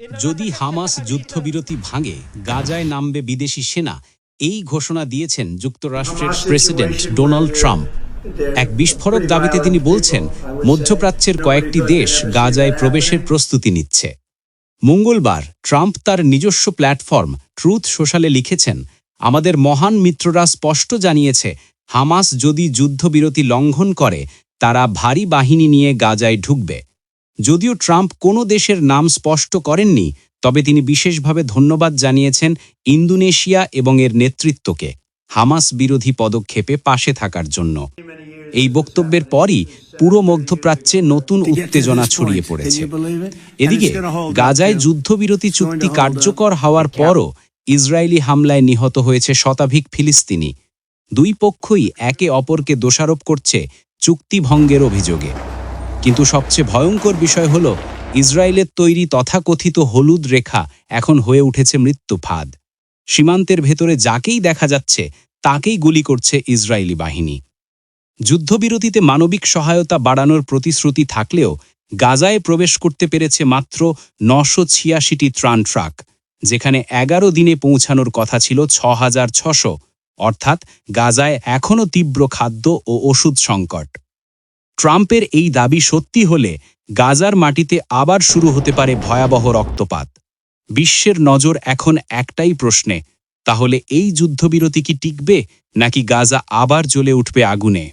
যদি হামাস যুদ্ধবিরতি ভাঙে গাজায় নামবে বিদেশি সেনা এই ঘোষণা দিয়েছেন যুক্তরাষ্ট্রের প্রেসিডেন্ট ডোনাল্ড ট্রাম্প। এক বিস্ফোরক দাবিতে তিনি বলছেন মধ্যপ্রাচ্যের কয়েকটি দেশ গাজায় প্রবেশের প্রস্তুতি নিচ্ছে। মঙ্গলবার ট্রাম্প তার নিজস্ব প্ল্যাটফর্ম ট্রুথ সোশ্যালে লিখেছেন আমাদের মহান মিত্ররা স্পষ্ট জানিয়েছে হামাস যদি যুদ্ধবিরতি লঙ্ঘন করে তারা ভারী বাহিনী নিয়ে গাজায় ঢুকবে। যদিও ট্রাম্প কোনো দেশের নাম স্পষ্ট করেননি তবে তিনি বিশেষভাবে ধন্যবাদ জানিয়েছেন ইন্দোনেশিয়া এবং এর নেতৃত্বকে হামাস বিরোধী পদক্ষেপে পাশে থাকার জন্য। এই বক্তব্যের পরই পুরো মধ্যপ্রাচ্যে নতুন উত্তেজনা ছড়িয়ে পড়েছে। এদিকে গাজায় যুদ্ধবিরতি চুক্তি কার্যকর হওয়ার পরও ইসরায়েলি হামলায় নিহত হয়েছে শতাধিক ফিলিস্তিনি। দুই পক্ষই একে অপরকে দোষারোপ করছে চুক্তি ভঙ্গের অভিযোগে। কিন্তু সবচেয়ে ভয়ঙ্কর বিষয় হল, ইসরায়েলের তৈরি তথাকথিত হলুদ রেখা এখন হয়ে উঠেছে মৃত্যু ফাঁদ সীমান্তের ভেতরে যাকেই দেখা যাচ্ছে, তাকেই গুলি করছে ইসরায়েলি বাহিনী। যুদ্ধবিরতিতে মানবিক সহায়তা বাড়ানোর প্রতিশ্রুতি থাকলেও, গাজায় প্রবেশ করতে পেরেছে মাত্র নশো ছিয়াশিটি ত্রাণ ট্রাক, যেখানে এগারো দিনে পৌঁছানোর কথা ছিল ছ হাজার ছশো, অর্থাৎ গাজায় এখনও তীব্র খাদ্য ও ওষুধ সংকট। ট্রাম্পের এই দাবি সত্যি হলে গাজার মাটিতে আবার শুরু হতে পারে ভয়াবহ রক্তপাত। বিশ্বের নজর এখন একটাই প্রশ্নে, তাহলে এই যুদ্ধবিরতি কি টিকবে নাকি গাজা আবার জ্বলে উঠবে আগুনে?